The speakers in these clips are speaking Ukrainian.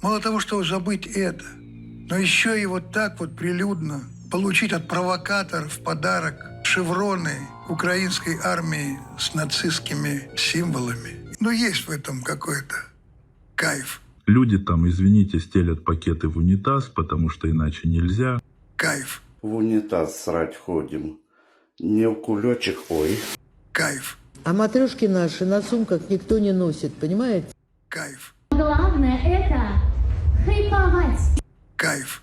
Мало того, что забыть это, но еще и вот так вот прилюдно получить от провокаторов в подарок шевроны украинской армии с нацистскими символами. Ну, есть в этом какой-то кайф. Люди там, извините, стелят пакеты в унитаз, потому что иначе нельзя. Кайф. В унитаз срать ходим. Не в кулечек, ой. Кайф. А матрешки наши на сумках никто не носит, понимаете? Кайф. Главное это Кайф.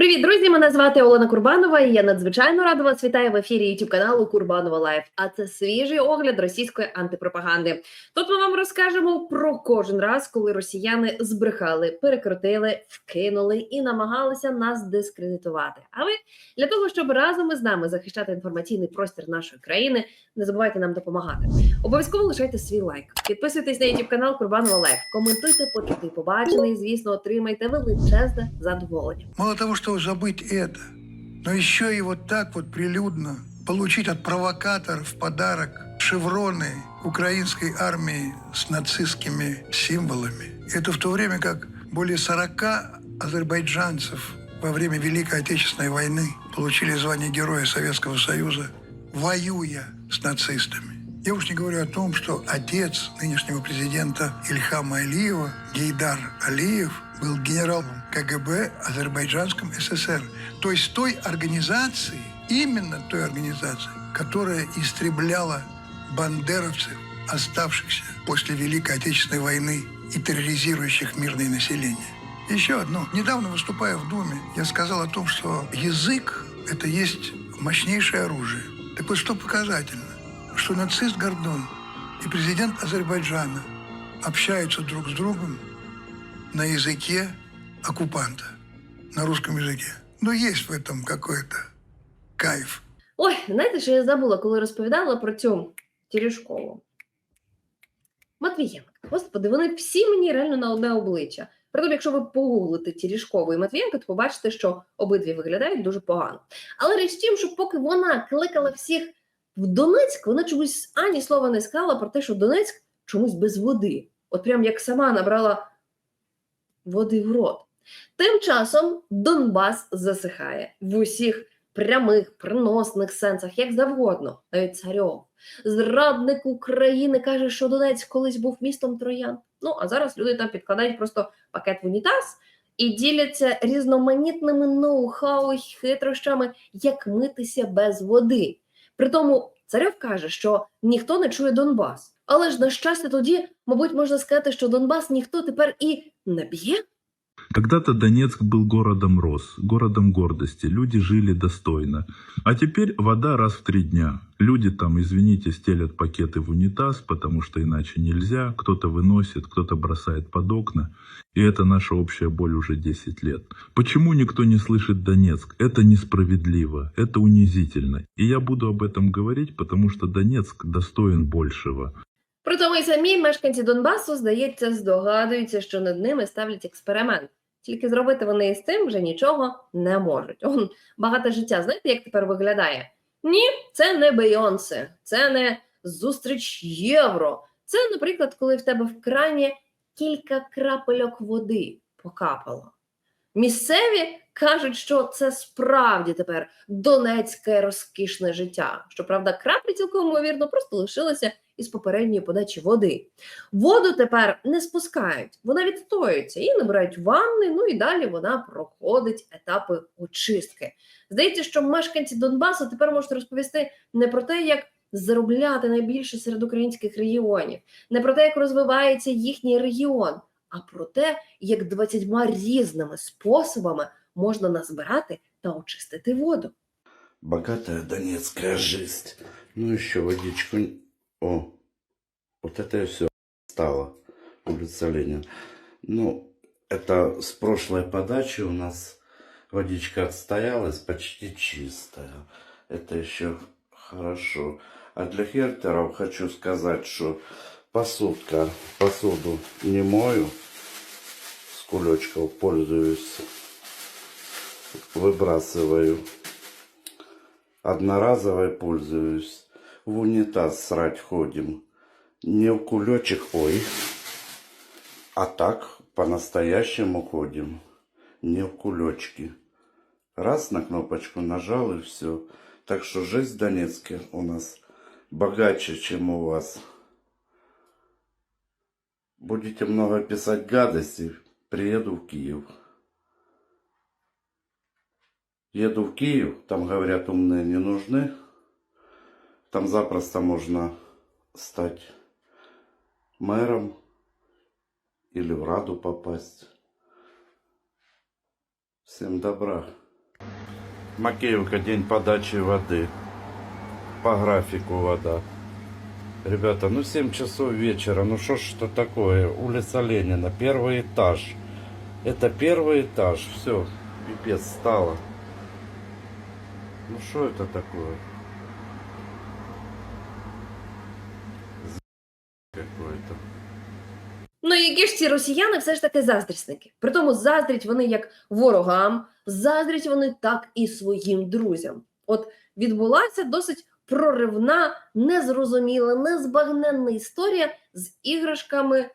Привіт, друзі! Мене звати Олена Курбанова, і я надзвичайно рада вас вітаю в ефірі youtube каналу Курбанова Лайф. А це свіжий огляд російської антипропаганди. Тут ми вам розкажемо про кожен раз, коли росіяни збрехали, перекрутили, вкинули і намагалися нас дискредитувати. А ви для того, щоб разом із нами захищати інформаційний простір нашої країни, не забувайте нам допомагати. Обов'язково лишайте свій лайк, підписуйтесь на youtube канал Курбанова Лайф, коментуйте, почути, побачене, і звісно, отримайте величезне задоволення. Мало того, что забыть это, но еще и вот так вот прилюдно получить от провокаторов в подарок шевроны украинской армии с нацистскими символами. Это в то время как более 40 азербайджанцев во время Великой Отечественной войны получили звание Героя Советского Союза, воюя с нацистами. Я уж не говорю о том, что отец нынешнего президента Ильхама Алиева, Гейдар Алиев, был генералом КГБ Азербайджанском ССР. То есть той организации, именно той организации, которая истребляла бандеровцев, оставшихся после Великой Отечественной войны и терроризирующих мирное население. Еще одно. Недавно выступая в Думе, я сказал о том, что язык – это есть мощнейшее оружие. Так вот, что показательно, что нацист Гордон и президент Азербайджана общаются друг с другом на языке оккупанта, на русском языке. Но есть в этом какой-то кайф. Ой, знаєте, що я забула, коли розповідала про цю Терешкову? Матвієнка. Господи, вони всі мені реально на одне обличчя. Притом, якщо ви погуглите Терешкову і Матвієнка, то побачите, що обидві виглядають дуже погано. Але річ в тім, що поки вона кликала всіх в Донецьк, вона чомусь ані слова не сказала про те, що Донецьк чомусь без води. От прям як сама набрала води в рот. Тим часом Донбас засихає в усіх прямих, приносних сенсах, як завгодно, навіть царьов. Зрадник України каже, що Донецьк колись був містом троян. Ну а зараз люди там підкладають просто пакет в унітаз і діляться різноманітними ноу-хау хитрощами, як митися без води. Притому царьов каже, що ніхто не чує Донбас. Але ж на щастя, тоді, мабуть, можна сказати, що Донбас ніхто тепер і не б'є. Когда-то Донецк был городом рос, городом гордости, люди жили достойно. А теперь вода раз в три дня. Люди там, извините, стелят пакеты в унитаз, потому что иначе нельзя. Кто-то выносит, кто-то бросает под окна. И это наша общая боль уже 10 лет. Почему никто не слышит Донецк? Это несправедливо, это унизительно. И я буду об этом говорить, потому что Донецк достоин большего. Притому й самі мешканці Донбасу, здається, здогадуються, що над ними ставлять експеримент. Тільки зробити вони із цим вже нічого не можуть. Он багате життя. Знаєте, як тепер виглядає? Ні, це не Бейонсе, це не зустріч євро. Це, наприклад, коли в тебе в крані кілька крапельок води покапало. Місцеві кажуть, що це справді тепер донецьке розкішне життя. Щоправда, краплі цілком ймовірно просто лишилися із попередньої подачі води. Воду тепер не спускають, вона відстоюється, її набирають ванни, ну і далі вона проходить етапи очистки. Здається, що мешканці Донбасу тепер можуть розповісти не про те, як заробляти найбільше серед українських регіонів, не про те, як розвивається їхній регіон, а про те, як 20 різними способами можна назбирати та очистити воду. Богатая донецкая жизнь. Ну еще водичку. О, вот это все стало. Улица Ленина. Ну, это с прошлой подачи у нас водичка отстоялась почти чистая. Это еще хорошо. А для хертеров хочу сказать, что посудка, посуду не мою, с кулечков пользуюсь, выбрасываю. Одноразовой пользуюсь. В унитаз срать ходим. Не в кулечек, ой. А так по-настоящему ходим. Не в кулечки. Раз на кнопочку нажал и все. Так что жизнь в Донецке у нас богаче, чем у вас. Будете много писать гадости, приеду в Киев. Еду в Киев, там говорят, умные не нужны. Там запросто можно стать мэром или в Раду попасть. Всем добра. Макеевка, день подачи воды. По графику вода. Ребята, ну 7 часов вечера, ну что ж это такое? Улица Ленина, первый этаж. Это первый этаж, все, пипец стало. Ну что это такое? Ці росіяни все ж таки заздрісники. Притому заздрять вони як ворогам, заздрять вони так і своїм друзям. От відбулася досить проривна, незрозуміла, незбагненна історія з іграшками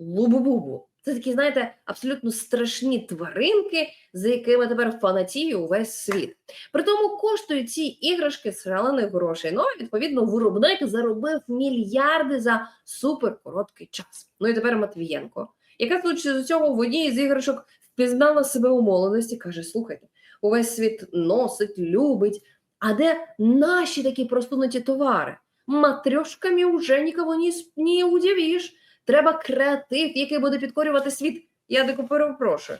Лубу-Бубу. Це такі, знаєте, абсолютно страшні тваринки, за якими тепер фанатіє увесь світ. Притому коштують ці іграшки шалених грошей. Ну, а відповідно, виробник заробив мільярди за суперкороткий час. Ну і тепер Матвієнко, яка случається з цього в одній з іграшок впізнала себе у молодості, каже: слухайте, увесь світ носить, любить. А де наші такі просунуті товари? Матрьошками вже нікого не удивиш. Треба креатив, який буде підкорювати світ. Я дико перепрошую.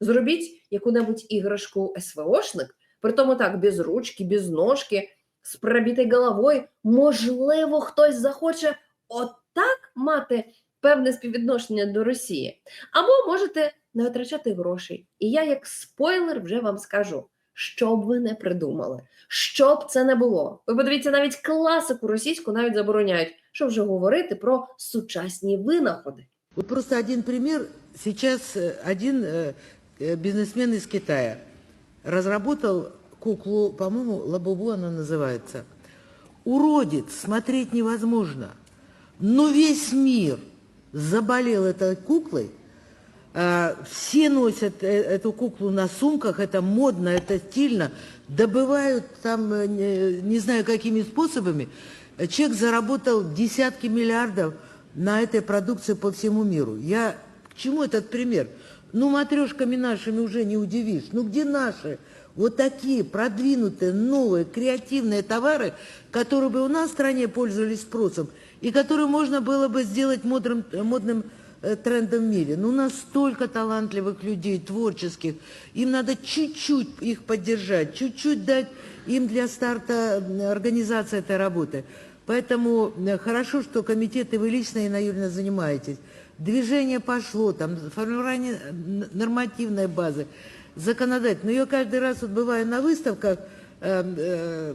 Зробіть яку-небудь іграшку СВОшник, при тому так, без ручки, без ножки, з пробітою головою. Можливо, хтось захоче отак мати певне співвідношення до Росії. Або можете не витрачати грошей. І я, як спойлер, вже вам скажу, що б ви не придумали, що б це не було. Ви подивіться, навіть класику російську навіть забороняють, що вже говорити про сучасні винаходи. Вот просто один пример. Сейчас э, один э, э, бизнесмен из Китая разработал куклу, по-моему, Лабубу она называется. Уродец, смотреть невозможно. Но весь мир заболел этой куклой. А, Все носят эту куклу на сумках, это модно, это стильно. Добывают там, не знаю какими способами. Человек заработал десятки миллиардов на этой продукции по всему миру. Я к чему этот пример? Ну, матрешками нашими уже не удивишь. Ну, где наши? Вот такие продвинутые, новые, креативные товары, которые бы у нас в стране пользовались спросом, и которые можно было бы сделать модным, модным э, трендом в мире. Ну, у нас столько талантливых людей, творческих. Им надо чуть-чуть их поддержать, чуть-чуть дать им для старта э, организации этой работы. Поэтому э, хорошо, что комитеты вы лично, Инна Юрьевна, занимаетесь. Движение пошло, там формирование н- нормативной базы, законодательной. Но я каждый раз вот бываю на выставках э, э,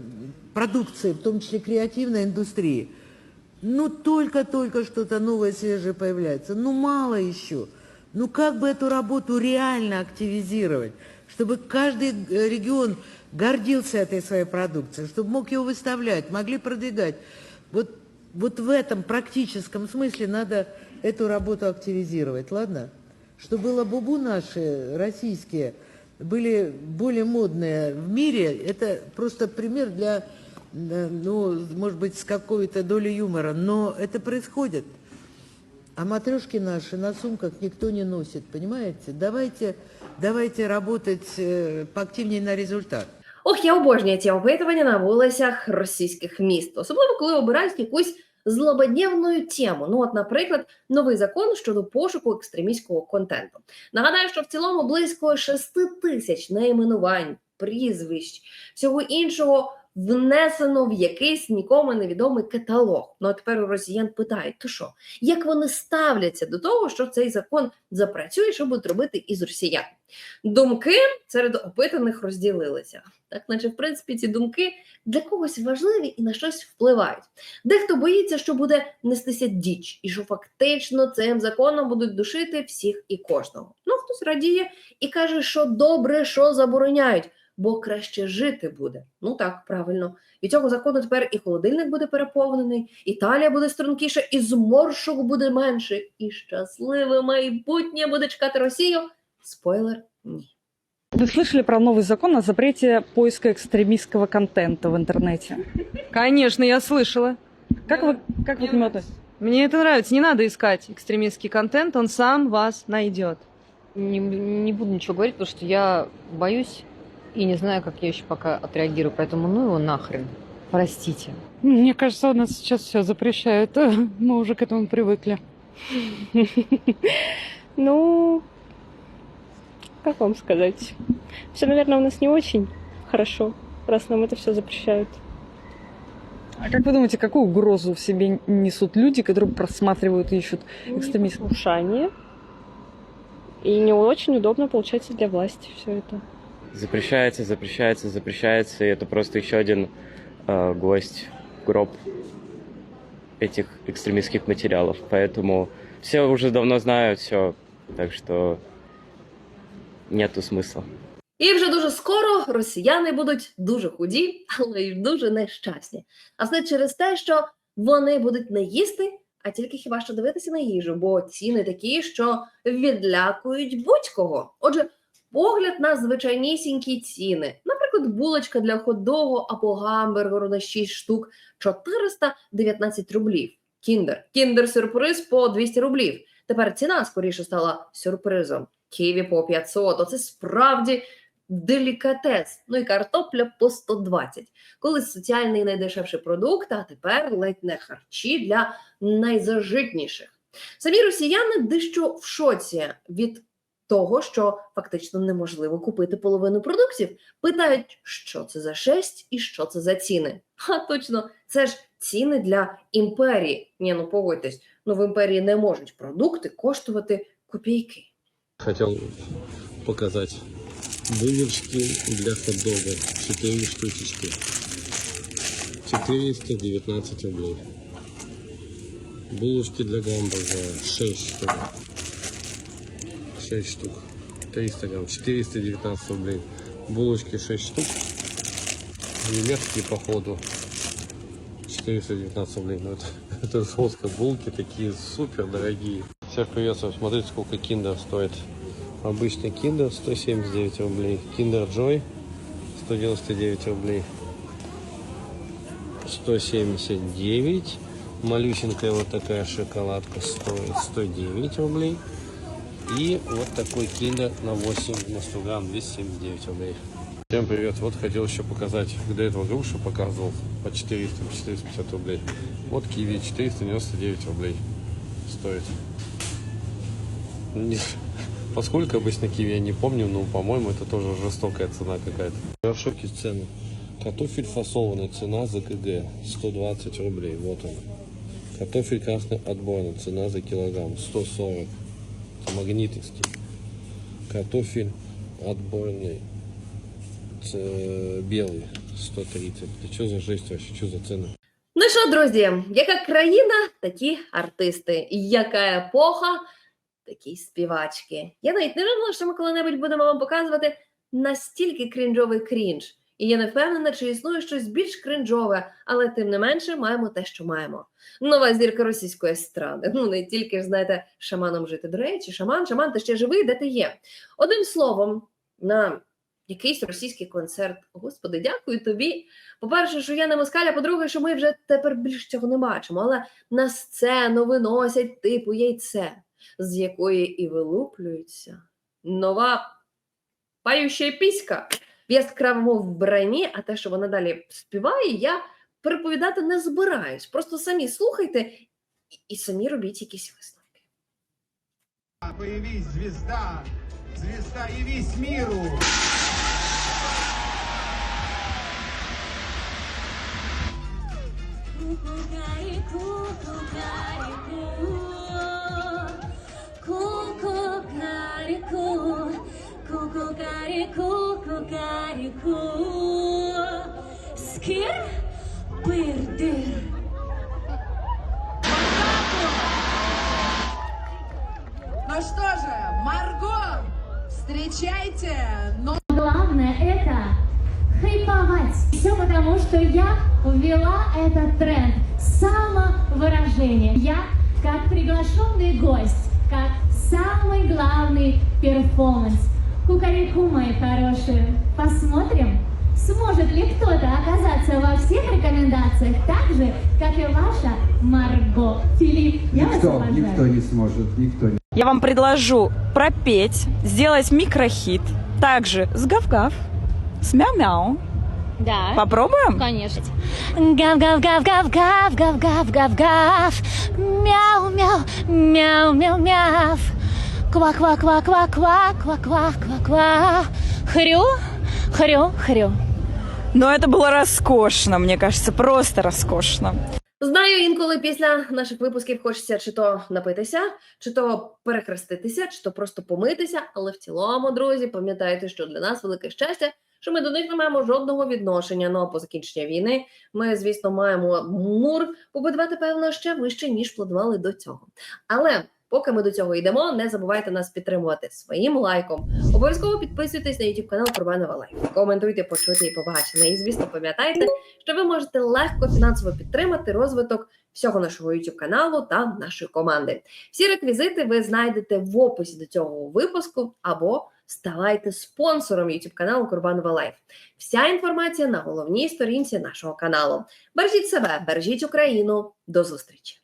продукции, в том числе креативной индустрии. Ну, только-только что-то новое, свежее появляется. Ну, мало еще. Ну, как бы эту работу реально активизировать, чтобы каждый э, регион гордился этой своей продукцией, чтобы мог ее выставлять, могли продвигать. Вот, вот в этом практическом смысле надо эту работу активизировать, ладно? Чтобы лабубу наши, российские, были более модные в мире, это просто пример для, э, ну, может быть, с какой-то долей юмора, но это происходит. А матрешки наши на сумках никто не носит, понимаете? Давайте, давайте работать э, поактивнее на результат. Ох, я обожнюю ці опитування на вулицях російських міст, особливо коли обирають якусь злободневну тему. Ну, от, наприклад, новий закон щодо пошуку екстремістського контенту. Нагадаю, що в цілому близько 6 тисяч найменувань, прізвищ, всього іншого внесено в якийсь нікому невідомий каталог. Ну а тепер у росіян питають: то що, як вони ставляться до того, що цей закон запрацює, що будуть робити із росіян? Думки серед опитаних розділилися. Так, наче, в принципі, ці думки для когось важливі і на щось впливають. Дехто боїться, що буде нестися діч, і що фактично цим законом будуть душити всіх і кожного. Ну, хтось радіє і каже, що добре, що забороняють бо краще жити буде. Ну так, правильно. Від цього закону тепер і холодильник буде переповнений, Італія буде стрункіша, і зморшок буде менше, і щасливе майбутнє буде чекати Росію. Спойлер ні. Вы слышали про новый закон о запрете поиска экстремистского контента в интернете? Конечно, я слышала. Как вы, как вы к нему относитесь? Мне это нравится. Не надо искать экстремистский контент, он сам вас найдет. Не, не буду ничего говорить, потому что я боюсь и не знаю, как я еще пока отреагирую. Поэтому ну его нахрен. Простите. Мне кажется, у нас сейчас все запрещают. Мы уже к этому привыкли. Ну, как вам сказать? Все, наверное, у нас не очень хорошо, раз нам это все запрещают. А как вы думаете, какую угрозу в себе несут люди, которые просматривают и ищут экстремистов? Ушание. И не очень удобно, получается, для власти все это. запрещается, запрещается, запрещается, и это просто еще один э, гвоздь в гроб этих экстремистских материалов. Поэтому все уже давно знают все, так что нету смысла. І вже дуже скоро росіяни будуть дуже худі, але й дуже нещасні. А все через те, що вони будуть не їсти, а тільки хіба що дивитися на їжу, бо ціни такі, що відлякують будь-кого. Отже, погляд на звичайнісінькі ціни. Наприклад, булочка для хот-догу або гамбургеру на 6 штук 419 рублів. Кіндер. Кіндер-сюрприз по 200 рублів. Тепер ціна скоріше стала сюрпризом. Ківі по 500. Оце справді делікатес. Ну і картопля по 120. Колись соціальний найдешевший продукт, а тепер ледь не харчі для найзажитніших. Самі росіяни дещо в шоці від того, що фактично неможливо купити половину продуктів. Питають, що це за шесть і що це за ціни. А точно, це ж ціни для імперії. Ні, ну погодьтесь, ну в імперії не можуть продукти коштувати копійки. Хотел показать булочки для хот-дога. 4 штучечки. 419 рублей. Булочки для гамбургера 6 штук. 6 штук. 300 грамм. 419 рублей. Булочки 6 штук. Немецкие походу. 419 рублей. Ну это, это жестко. Булки такие супер дорогие. Всех приветствую. Смотрите, сколько киндер стоит. Обычный киндер 179 рублей. Киндер Joy 199 рублей. 179. Малюсенькая вот такая шоколадка стоит 109 рублей. И вот такой киндер на 8 на 100 грамм 279 рублей. Всем привет! Вот хотел еще показать, до этого грушу показывал по 400, по 450 рублей. Вот киви 499 рублей стоит. Поскольку обычно киви я не помню, но, по-моему, это тоже жестокая цена какая-то. Я в шоке цены. Картофель фасованный, цена за КГ 120 рублей, вот он. Картофель красный отборный, цена за килограмм 140. Это магнитовский. Картофель отборный, ц- белый 130. Да что за жесть вообще, что за цены? Ну що, друзі, яка країна, такі артисти, яка епоха, такі співачки. Я навіть не думала, що ми коли-небудь будемо вам показувати настільки крінжовий крінж. І я не впевнена, чи існує щось більш крінжове, але тим не менше маємо те, що маємо. Нова зірка російської естради. Ну не тільки ж знаєте, шаманом жити. До речі, шаман, шаман, ти ще живий, де ти є? Одним словом, на якийсь російський концерт. Господи, дякую тобі. По-перше, що я не москаль, а по-друге, що ми вже тепер більше цього не бачимо. Але на сцену виносять типу яйце, з якої і вилуплюється нова пающа піська в яскравому вбранні, а те, що вона далі співає, я переповідати не збираюсь. Просто самі слухайте і, самі робіть якісь висновки. Появись, звезда, звезда, явись миру. Скир, пир-дир. Ну что же, Марго, встречайте Главное это кайфовать. Все потому, что я ввела этот тренд самовыражения. Я как приглашенный гость, как самый главный перформанс. Кукареку, мои хорошие, посмотрим, сможет ли кто-то оказаться во всех рекомендациях так же, как и ваша Марго. Филипп, я вас уважаю. не сможет, никто не Я вам предложу пропеть, сделать микрохит. Также с гав-гав, с мяу-мяу. Да. Попробуем? Конечно. Гав-гав-гав-гав-гав-гав-гав. Мяу-мяу, мяу-мяу-мяу. Ква-ква-ква-ква-ква-ква-ква-ква. Хрю, хрю, хрю. Но это было роскошно, мне кажется, просто роскошно. Знаю, інколи після наших випусків хочеться чи то напитися, чи то перехреститися, чи то просто помитися. Але в цілому, друзі, пам'ятайте, що для нас велике щастя, що ми до них не маємо жодного відношення. Ну а по закінченні війни ми, звісно, маємо мур побудувати, певно, ще вище, ніж планували до цього. Але поки ми до цього йдемо, не забувайте нас підтримувати своїм лайком. Обов'язково підписуйтесь на YouTube канал Курбанова Лайф. Коментуйте, почуйте і побачене. І звісно, пам'ятайте, що ви можете легко фінансово підтримати розвиток всього нашого YouTube каналу та нашої команди. Всі реквізити ви знайдете в описі до цього випуску або ставайте спонсором YouTube каналу Курбанова Лайф. Вся інформація на головній сторінці нашого каналу. Бережіть себе, бережіть Україну. До зустрічі!